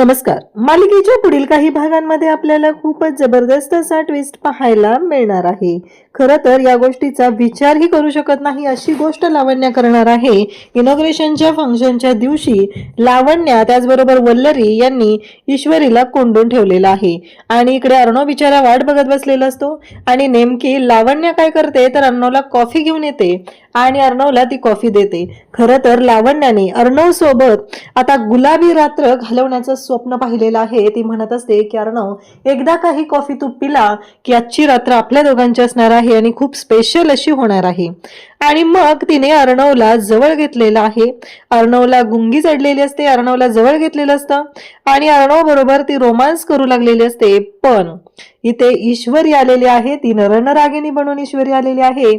नमस्कार. मालिकेच्या पुढील काही भागांमध्ये आपल्याला खूपच जबरदस्त असा ट्विस्ट पाहायला मिळणार आहे. खरं तर या गोष्टीचा विचारही करू शकत नाही अशी गोष्ट लावण्य करणार आहे. इनॉग्रेशनच्या फंक्शनच्या दिवशी लावण्या त्याचबरोबर वल्लरी यांनी ईश्वरीला कोंडून ठेवलेला आहे. आणि इकडे अर्णव बिचारा वाट बघत बसलेला असतो. आणि नेमकी लावण्या काय करते? तर अर्णवला कॉफी घेऊन येते. आणि अर्णवला ती कॉफी देते. खरं तर लावण्याने अर्णव सोबत आता गुलाबी रात्र घालवण्याचं स्वप्न पाहिलेलं आहे. ती म्हणत असते की अर्णव एकदा काही कॉफी तू पिला की आजची रात्र आपल्या दोघांची असणार आहे आणि खूप स्पेशल अशी होणार आहे. आणि मग तिने अर्णवला जवळ घेतलेला आहे. अर्णवला गुंगी चढलेली असते अर्णवला जवळ घेतलेलं असतं. आणि अर्णव बरोबर ती रोमांस करू लागलेली असते पण इथे ईश्वरी आलेली आहे ती नरनरागिनी बनून ईश्वरी आलेली आहे.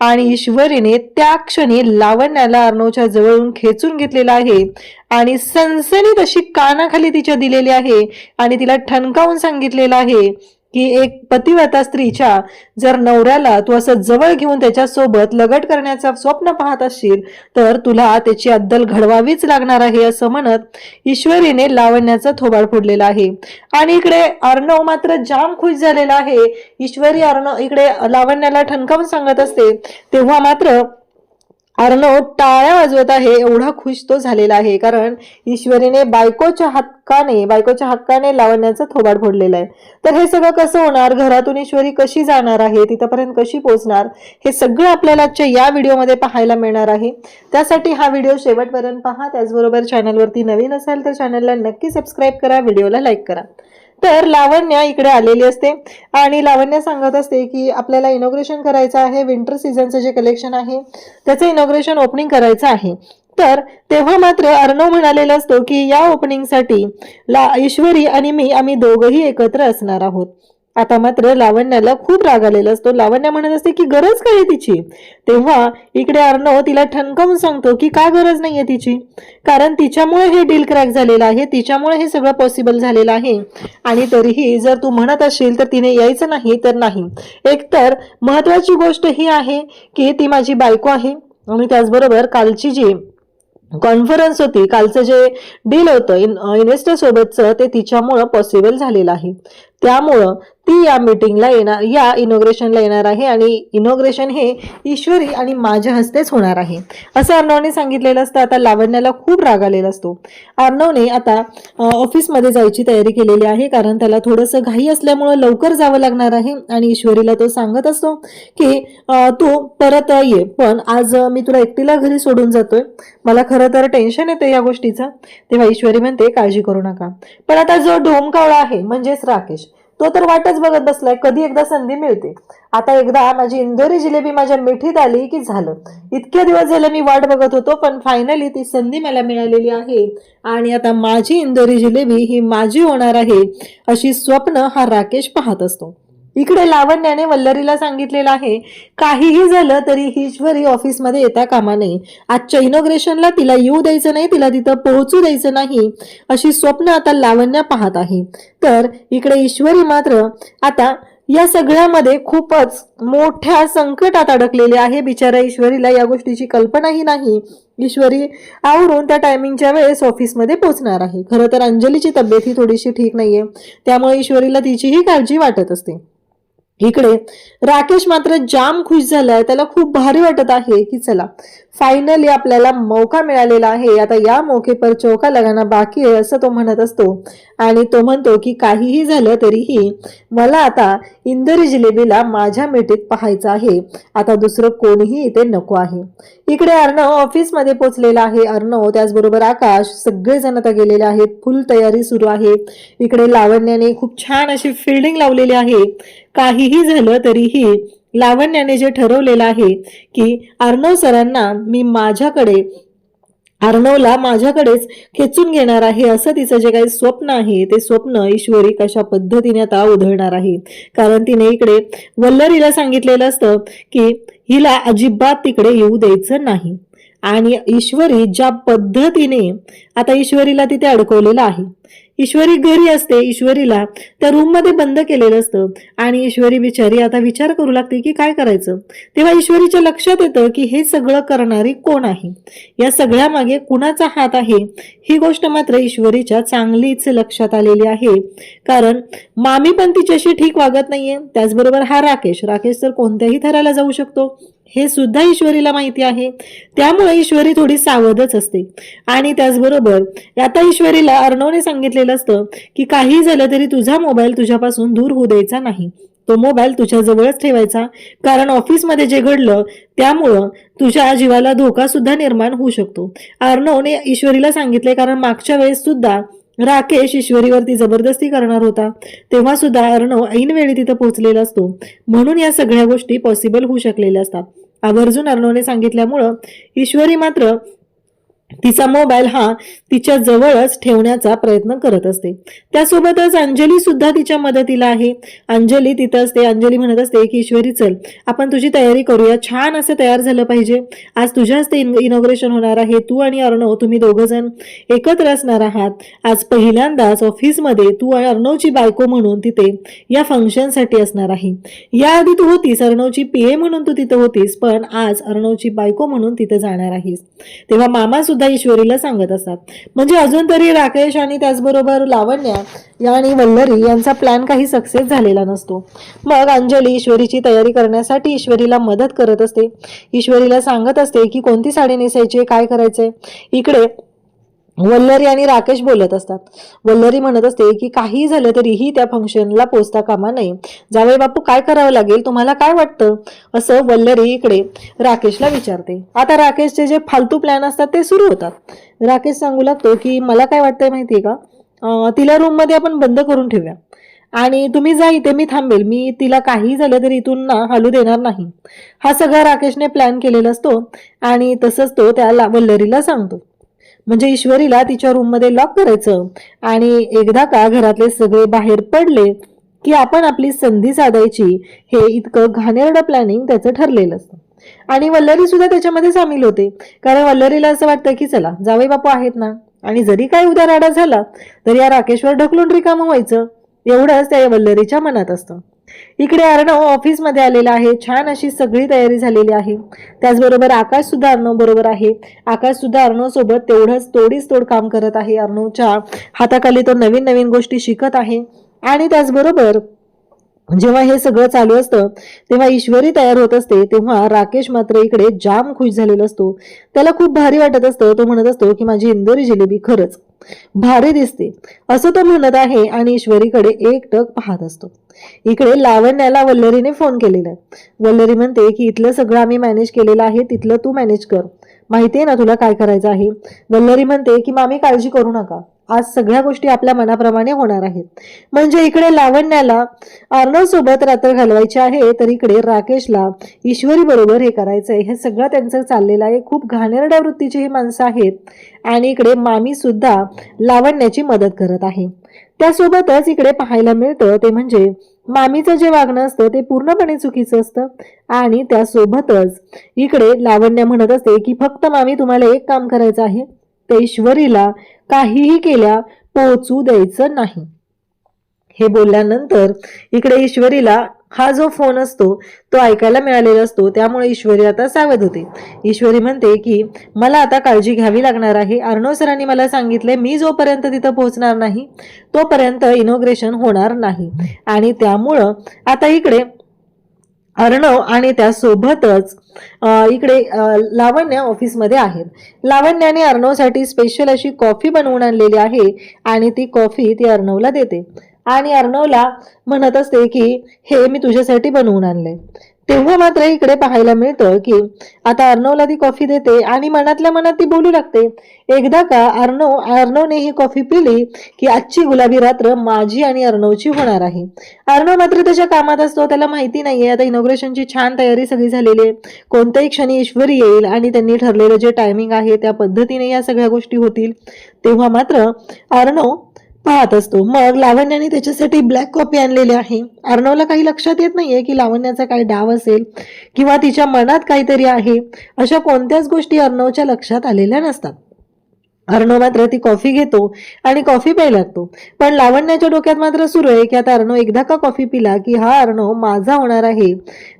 आणि ईश्वरीने त्या क्षणी लावण्याला अर्णवच्या जवळून खेचून घेतलेला आहे. आणि सनसनीत अशी कानाखाली तिच्या दिलेली आहे. आणि तिला ठणकावून सांगितलेलं आहे की एक पतिव्रता स्त्रीच्या जर नवऱ्याला तू असं जवळ घेऊन त्याच्यासोबत लगट करण्याचं स्वप्न पाहत असशील तर तुला त्याची अद्दल घडवावीच लागणार आहे असं म्हणत ईश्वरीने लावण्याचा थोबाड फोडलेला आहे. आणि इकडे अर्णव मात्र जाम खुश झालेला आहे. ईश्वरी अर्णव इकडे लावण्याला ठणकावून सांगत असते. तेव्हा मात्र अर्णव टाळ्या वाजवत आहे. एवढा खुश तो झालेला आहे. कारण ईश्वरीने बायकोच्या हक्काने बायकोच्या हक्काने लावण्याचं थोबाड फोडलेलं आहे. तर हे सगळं कसं होणार? घरातून ईश्वरी कशी जाणार आहे? तिथपर्यंत कशी पोहोचणार? हे सगळं आपल्याला आजच्या या व्हिडिओमध्ये पाहायला मिळणार आहे. त्यासाठी हा व्हिडिओ शेवटपर्यंत पहा. त्याचबरोबर चॅनलवरती नवीन असाल तर चॅनलला नक्की सबस्क्राईब करा. व्हिडिओला लाईक करा. तर लावण्या इकडे आलेली असते. आणि लावण्य सांगत असते की आपल्याला इनॉग्रेशन करायचं आहे विंटर सीझनचं जे कलेक्शन आहे त्याचं इनॉग्रेशन ओपनिंग करायचं आहे. तर तेव्हा मात्र अर्णव म्हणालेला असतो की या ओपनिंगसाठी ला ईश्वरी आणि मी आम्ही दोघंही एकत्र असणार आहोत. आता मात्र लावण्याला खूप राग आलेला असतो. लावण्या म्हणत असते की गरज काय आहे तिची? तेव्हा इकडे अर्णव तिला ठणकावून सांगतो की का गरज नाहीये तिची? कारण तिच्यामुळे हे डील क्रॅक झालेलं आहे. तिच्यामुळे हे सगळं पॉसिबल झालेलं आहे. आणि तरीही जर तू म्हणत असेल तर तिने यायचं नाही तर नाही. एकतर महत्वाची गोष्ट ही आहे की ती माझी बायको आहे. आणि त्याचबरोबर कालची जी कॉन्फरन्स होती कालचं जे डील होतं इन इन्व्हेस्टर सोबतचं ते तिच्यामुळं पॉसिबल झालेलं आहे. त्यामुळं ती या मीटिंगला येणार या इनॉग्रेशनला येणार आहे आणि इनॉग्रेशन हे ईश्वरी आणि माझ्या हस्तेच होणार आहे. असं अर्णवने सांगितलेलं असतं आता लावण्याला खूप राग आलेला असतो. अर्णवने आता ऑफिसमध्ये जायची तयारी केलेली आहे कारण त्याला थोडंसं घाई असल्यामुळं लवकर जावं लागणार आहे आणि ईश्वरीला तो सांगत असतो की तू परत ये पण आज मी तुला एकटीला घरी सोडून जातोय. मला खरं तर टेन्शन येतं या गोष्टीचं. तेव्हा ईश्वरी म्हणते काळजी करू नका. पण आता जो ढोमकावळा आहे म्हणजेच राकेश तो तर वाटच बघत बसलाय. कधी एकदा संधी मिळते. आता एकदा माझी इंदोरी जिलेबी माझ्या मिठीत आली की झालं. इतके दिवस झालं मी वाट बघत होतो पण फायनली ती संधी मला मिळालेली आहे. आणि आता माझी इंदोरी जिलेबी ही माझी होणार आहे अशी स्वप्न हा राकेश पाहत असतो. इकडे लावण्याने वल्लरीला सांगितलेलं आहे काहीही झालं तरी हिश्वरी ईश्वरी ऑफिसमध्ये येता कामा नये आजच्या इनोग्रेशनला तिला येऊ द्यायचं नाही तिला तिथं पोहोचू द्यायचं नाही अशी स्वप्न आता लावण्या पाहत आहे. तर इकडे ईश्वरी मात्र आता या सगळ्यामध्ये खूपच मोठ्या संकटात अडकलेले आहे. बिचारा ईश्वरीला या गोष्टीची कल्पनाही नाही. ईश्वरी आवरून त्या टायमिंगच्या वेळेस ऑफिसमध्ये पोहोचणार आहे. खरं तर अंजलीची तब्येत ही थोडीशी ठीक नाहीये त्यामुळे ईश्वरीला तिचीही काळजी वाटत असते. इकडे राकेश मात्र जाम खुश झालाय. त्याला खूप भारी वाटत आहे की चला फायनली आपल्याला मौका मिळालेला आहे. आता या मौके पर चौका लगाना बाकी आहे असं तो म्हणत असतो. आणि तो म्हणतो की काहीही झालं तरीही मला आता इंदोरी जिलेबीला माझ्या मिठीत पाहायचं आहे. आता दुसरं कोणीही इथे नको आहे. इकडे अर्णव ऑफिसमध्ये पोहोचलेला आहे. अर्णव त्याचबरोबर आकाश सगळेजण आता गेलेले आहेत. फुल तयारी सुरू आहे. इकडे लावण्याने खूप छान अशी फिल्डिंग लावलेली आहे. काहीही झालं तरीही लावण्याने जे ठरवलेलं आहे की अर्णव सरांना मी माझ्याकडे अर्णवला माझ्याकडेच खेचून घेणार आहे असं तिचं जे काही स्वप्न आहे ते स्वप्न ईश्वरी कशा पद्धतीने आता उधळणार आहे. कारण तिने इकडे वल्लरीला सांगितलेलं असतं की हिला अजिबात तिकडे येऊ द्यायचं नाही. आणि ईश्वरी ज्या पद्धतीने आता ईश्वरीला तिथे अडकवलेलं आहे. ईश्वरी घरी असते ईश्वरीला त्या रूममध्ये बंद केलेलं असतं आणि ईश्वरी बिचारी आता विचार करू लागते की काय करायचं? तेव्हा ईश्वरीच्या लक्षात येतं की हे सगळं करणारी कोण आहे? या सगळ्या मागे कुणाचा हात आहे? ही गोष्ट मात्र ईश्वरीच्या चांगलीच लक्षात आलेली आहे. कारण मामी पण तिच्याशी ठीक वागत नाहीये. त्याचबरोबर हा राकेश. राकेश तर कोणत्याही थराला जाऊ शकतो. हे सुद्धा ईश्वरीला माहिती आहे. त्यामुळे ईश्वरी थोडी सावधच असते. आणि त्याचबरोबर आता ईश्वरीला अर्णवने सांगितलेलं असतं की काही झालं तरी तुझा मोबाईल तुझ्यापासून दूर होऊ द्यायचा नाही. तो मोबाईल तुझ्या जवळच ठेवायचा. कारण ऑफिसमध्ये जे घडलं त्यामुळं तुझ्या जीवाला धोका सुद्धा निर्माण होऊ शकतो. अर्णवने ईश्वरीला सांगितले कारण मागच्या वेळेस सुद्धा राकेश ईश्वरीवरती जबरदस्ती करणार होता. तेव्हा सुद्धा अर्णव ऐनवेळी तिथं पोहोचलेला असतो. म्हणून या सगळ्या गोष्टी पॉसिबल होऊ शकलेल्या असतात. आवर्जून अर्णवने सांगितल्यामुळं ईश्वरी मात्र तिचा मोबाईल हा तिच्या जवळच ठेवण्याचा प्रयत्न करत असते. त्यासोबतच अंजली सुद्धा तिच्या मदतीला आहे. अंजली तिथं असते. अंजली म्हणत असते की ईश्वरी चल आपण तुझी तयारी करूया. छान असं तयार झालं पाहिजे. आज तुझ्या हस्ते इनॉग्रेशन होणार आहे. तू आणि अर्णव तुम्ही दोघं जण एकत्र असणार आहात. आज पहिल्यांदाच ऑफिसमध्ये तू आणि अर्णवची बायको म्हणून तिथे या फंक्शनसाठी असणार आहे. याआधी तू होतीस अर्णवची पीए म्हणून तू तिथं होतीस पण आज अर्णवची बायको म्हणून तिथं जाणार आहेस. तेव्हा मामा सुद्धा ईश्वरीला सांगत असतात. म्हणजे अजून तरी राकेश आणि त्याचबरोबर लावण्या या आणि वल्लरी यांचा प्लॅन काही सक्सेस झालेला नसतो. मग अंजली ईश्वरीची तयारी करण्यासाठी ईश्वरीला मदत करत असते. ईश्वरीला सांगत असते की कोणती साडी नेसायची काय करायचंय? इकडे वल्लरी आणि राकेश बोलत असतात. वल्लरी म्हणत असते की काही झालं तरीही त्या फंक्शनला पोचता कामा नये. जावई बापू काय करावं लागेल तुम्हाला काय वाटतं? असं वल्लरी इकडे राकेशला विचारते. आता राकेशचे जे फालतू प्लॅन असतात ते सुरू होतात. राकेश सांगू लागतो की मला काय वाटतंय माहितीये का? तिला रूममध्ये आपण बंद करून ठेवूया. आणि तुम्ही जा इथे मी थांबेल. मी तिला काही झालं तरी इथून ना हलू देणार नाही. हा सगळा राकेशने प्लॅन केलेला असतो आणि तसंच तो त्याला वल्लरीला सांगतो. म्हणजे ईश्वरीला तिच्या रूममध्ये लॉक करायचं. आणि एकदा का घरातले सगळे बाहेर पडले की आपण आपली संधी साधायची हे इतकं घाणेरडं प्लॅनिंग त्याचं ठरलेलं असतं. आणि वल्लरी सुद्धा त्याच्यामध्ये सामील होते. कारण वल्लरीला असं वाटतं की चला जावई बापू आहेत ना. आणि जरी काय उद्या राडा झाला तर या राकेशवर ढकलून रिकामं व्हायचं. एवढंच त्या वल्लरीच्या मनात असतं. इकडे अर्णव ऑफिसमध्ये आलेला आहे. छान अशी सगळी तयारी झालेली आहे. त्याचबरोबर आकाश सुद्धा अर्णव बरोबर आहे. आकाश सुद्धा अर्णव सोबत तेवढंच तोडीस तोड काम करत आहे. अर्णवच्या हाताखाली तो नवीन नवीन गोष्टी शिकत आहे. आणि त्याचबरोबर जेव्हा हे सगळं चालू असतं तेव्हा ईश्वरी तयार होत असते तेव्हा राकेश मात्र इकडे जाम खुश झालेला असतो. त्याला खूप भारी वाटत असतं. तो म्हणत असतो की माझी इंदोरी जिलेबी खरंच भारी दिसते. असं तो म्हणत आहे आणि ईश्वरीकडे एक टक पाहत असतो. इकडे लावण्याला वल्लरीने फोन केलेला आहे. वल्लरी म्हणते की इथलं सगळं आम्ही मॅनेज केलेलं आहे तिथलं तू मॅनेज कर. माहितीये ना तुला काय करायचं आहे? वल्लरी म्हणते की मामी काळजी करू नका. आज सगळ्या गोष्टी आपल्या मनाप्रमाणे होणार आहेत. म्हणजे इकडे लावण्याला अर्णव सोबत रात्र घालवायची आहे तर इकडे राकेशला ईश्वरी बरोबर हे करायचंय. हे सगळं त्यांचं चाललेलं आहे. खूप घाणेरड्या वृत्तीची ही माणसं आहेत आणि इकडे मामी सुद्धा लावण्याची मदत करत आहे. त्यासोबतच इकडे पाहायला मिळतं ते म्हणजे मामीचं जे वागणं असतं ते पूर्णपणे चुकीचं असतं. आणि त्यासोबतच इकडे लावण्य म्हणत असते की फक्त मामी तुम्हाला एक काम करायचं आहे. ते ईश्वरीला काहीही केल्या पोचू द्यायचं नाही. हे बोलल्यानंतर इकडे ईश्वरीला हा जो फोन असतो तो ऐकायला मिळालेला असतो. त्यामुळे ईश्वरी आता सावध होते. ईश्वरी म्हणते की मला आता काळजी घ्यावी लागणार आहे. अर्णव सरांनी मला सांगितले मी जोपर्यंत तिथं पोहोचणार नाही तोपर्यंत इनोग्रेशन होणार नाही. आणि त्यामुळं आता इकडे अर्णव आणि त्यासोबतच इकडे लावण्य ऑफिसमध्ये आहेत. लावण्याने अर्णवसाठी स्पेशल अशी कॉफी बनवून आणलेली आहे आणि ती कॉफी ती अर्णवला देते. आणि अर्णवला म्हणत असते की हे मी तुझ्यासाठी बनवून आणलंय. तेव्हा मात्र इकडे पाहायला मिळतं की आता अर्णवला ती कॉफी देते आणि मनातल्या मनात ती बोलू लागते. एकदा का अर्णव अर्णवने ही कॉफी पिली की आजची गुलाबी रात्र माझी आणि अर्णवची होणार आहे. अर्णव मात्र त्याच्या कामात असतो त्याला माहिती नाहीये. आता इनॉग्रेशनची छान तयारी सगळी झालेली आहे. कोणत्याही क्षणी ईश्वरी येईल आणि त्यांनी ठरलेलं जे टायमिंग आहे त्या पद्धतीने या सगळ्या गोष्टी होतील. तेव्हा मात्र अर्णव पाहत असतो. मग लावण्याने त्याच्यासाठी ब्लॅक कॉपी आणलेली आहे. अर्णवला काही लक्षात येत नाहीये की लावण्याचा काही डाव असेल किंवा तिच्या मनात काहीतरी आहे. अशा कोणत्याच गोष्टी अर्णवच्या लक्षात आलेल्या नसतात. अर्णव मात्र ती कॉफी घेतो आणि कॉफी प्यायला लागतो. पण लावण्याच्या डोक्यात मात्र सुरू आहे की आता अर्णव एकदा का कॉफी पिला की हा अर्णव माझा होणार आहे.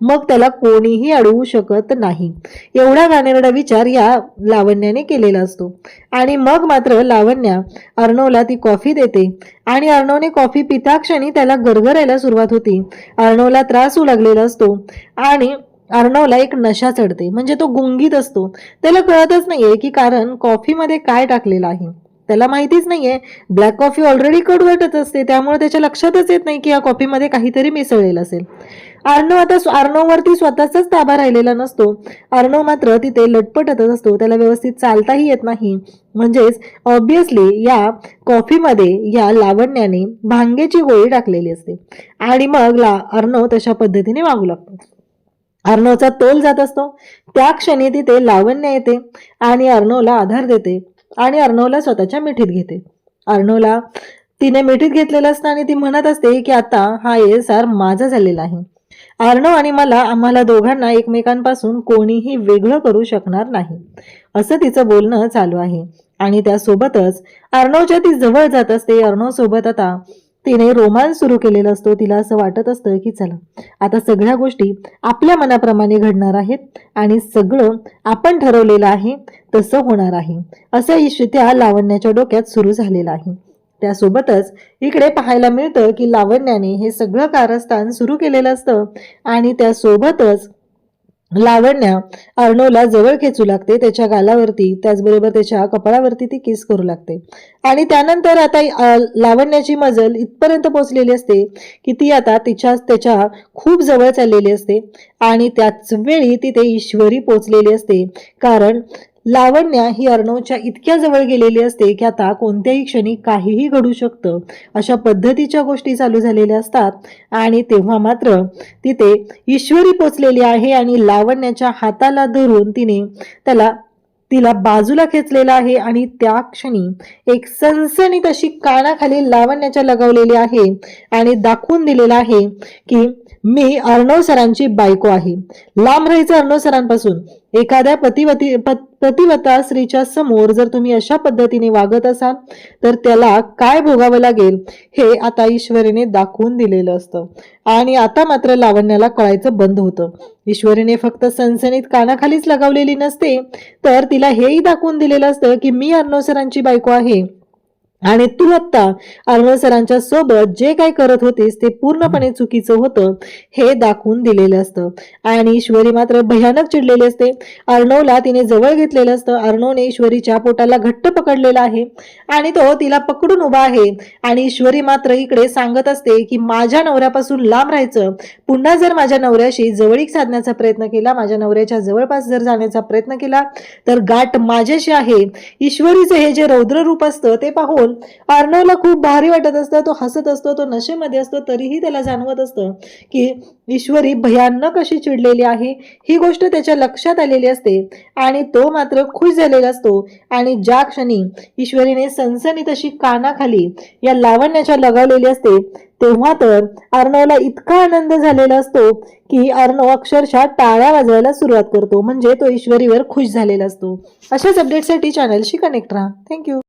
मग त्याला कोणीही अडवू शकत नाही. एवढा घाणेरडा विचार या लावण्याने केलेला असतो. आणि मग मात्र लावण्या अर्णवला ती कॉफी देते. आणि अर्णवने कॉफी पिता क्षणी त्याला गरगरायला सुरुवात होती. अर्णवला त्रास होऊ लागलेला असतो. आणि अर्णवला एक नशा चढते म्हणजे तो गुंगीत असतो. त्याला कळतच नाहीये की कारण कॉफीमध्ये काय टाकलेलं आहे. त्याला माहितीच नाहीये ब्लॅक कॉफी ऑलरेडी कडवटच असते त्यामुळे त्याच्या लक्षातच येत नाही की या कॉफीमध्ये काहीतरी मिसळलेलं असेल. अर्णव आता अर्णववरती स्वतःचाच ताबा राहिलेला नसतो. अर्णव मात्र तिथे लटपटतच असतो त्याला व्यवस्थित चालताही येत नाही. म्हणजेच ऑब्विसली या कॉफीमध्ये या लावण्याने भांगेची गोळी टाकलेली असते. आणि मग ला अर्णव तशा पद्धतीने वागू लागतो. अर्णवचा तोल जात असतो. त्या क्षणी तिथे लावण्य येते आणि अर्णवला आधार देते आणि अर्णवला स्वतःच्या मिठीत घेते. अर्णवला तिने मिठीत घेतलेलं असतं आणि ती म्हणत असते की आता हा एसार माझा झालेला आहे. अर्णव आणि मला आम्हाला दोघांना एकमेकांपासून कोणीही वेगळं करू शकणार नाही. असं तिचं बोलणं चालू आहे आणि त्यासोबतच अर्णवच्या ती जवळ जात असते. अर्णव सोबत आता तिने रोमान सुरू केलेला असतो. तिला असं वाटत असतं की चला आता सगळ्या गोष्टी आपल्या मनाप्रमाणे घडणार आहेत आणि सगळं आपण ठरवलेलं आहे तसं होणार आहे. असं इश्यू त्या लावण्याच्या डोक्यात सुरू झालेलं आहे. त्यासोबतच इकडे पाहायला मिळतं की लावण्याने हे सगळं कारस्थान सुरू केलेलं असतं आणि त्यासोबतच लावण्या अर्णवला जवळ खेचू लागते त्याच्या गालावरती त्याचबरोबर त्याच्या कपाळावरती ती किस करू लागते. आणि त्यानंतर आता लावण्याची मजल इथपर्यंत पोहोचलेली असते की ती आता तिच्या त्याच्या खूप जवळ चाललेली असते. आणि त्याच वेळी तिथे ईश्वरी पोचलेली असते. कारण लावण्या ही अर्णवच्या इतक्या जवळ गेलेली असते की आता कोणत्याही क्षणी काहीही घडू शकतं. अशा पद्धतीच्या गोष्टी चालू झालेल्या असतात आणि तेव्हा मात्र तिथे ईश्वरी पोचलेली आहे आणि लावण्याच्या हाताला धरून तिने त्याला तिला बाजूला खेचलेला आहे आणि त्या क्षणी एक सनसनीत अशी कानाखाली लावण्याच्या लगावलेली आहे आणि दाखवून दिलेलं आहे की मी अर्णव सरांची बायको आहे. लांब राहायचं अर्णव सरांपासून. एखाद्या पतिवती पत- पतिव्रता स्त्रीच्या समोर जर तुम्ही अशा पद्धतीने वागत असाल तर त्याला काय भोगावं लागेल? हे आता ईश्वरीने दाखवून दिलेलं असतं. आणि आता मात्र लावण्याला कळायचं बंद होतं. ईश्वरीने फक्त सनसनीत कानाखालीच लगावलेली नसते तर तिला हेही दाखवून दिलेलं असतं की मी अर्णोसरांची बायको आहे. आणि तू आत्ता अर्णव सरांच्या सोबत जे काय करत होतीस ते पूर्णपणे चुकीचं होतं हे दाखवून दिलेलं असतं. आणि ईश्वरी मात्र भयानक चिडलेली असते. अर्णवला तिने जवळ घेतलेलं असतं. अर्णवने ईश्वरीच्या पोटाला घट्ट पकडलेला आहे. आणि तो तिला पकडून उभा आहे. आणि ईश्वरी मात्र इकडे सांगत असते की माझ्या नवऱ्यापासून लांब राहायचं. पुन्हा जर माझ्या नवऱ्याशी जवळीक साधण्याचा प्रयत्न केला माझ्या नवऱ्याच्या जवळपास जर जाण्याचा प्रयत्न केला तर गाठ माझ्याशी आहे. ईश्वरीचं हे जे रौद्र रूप असतं ते पाहून अर्णवला खूप भारी वाटत असतं तो हसत असतो तो नशेमध्ये असतो तरीही त्याला जाणवत असतं की ईश्वरी भयानक अशी चिडलेली आहे. ही गोष्ट त्याच्या लक्षात आलेली असते आणि तो मात्र खुश झालेला असतो. आणि ज्या क्षणी ईश्वरीने सनसनीत अशी कानाखाली या लावण्याच्या लगावलेली असते तेव्हा तर अर्णवला इतका आनंद झालेला असतो की अर्णव अक्षरशः टाळ्या वाजवायला सुरुवात करतो. म्हणजे तो ईश्वरीवर खुश झालेला असतो. अशाच अपडेटसाठी चॅनलशी कनेक्ट राहा. थँक्यू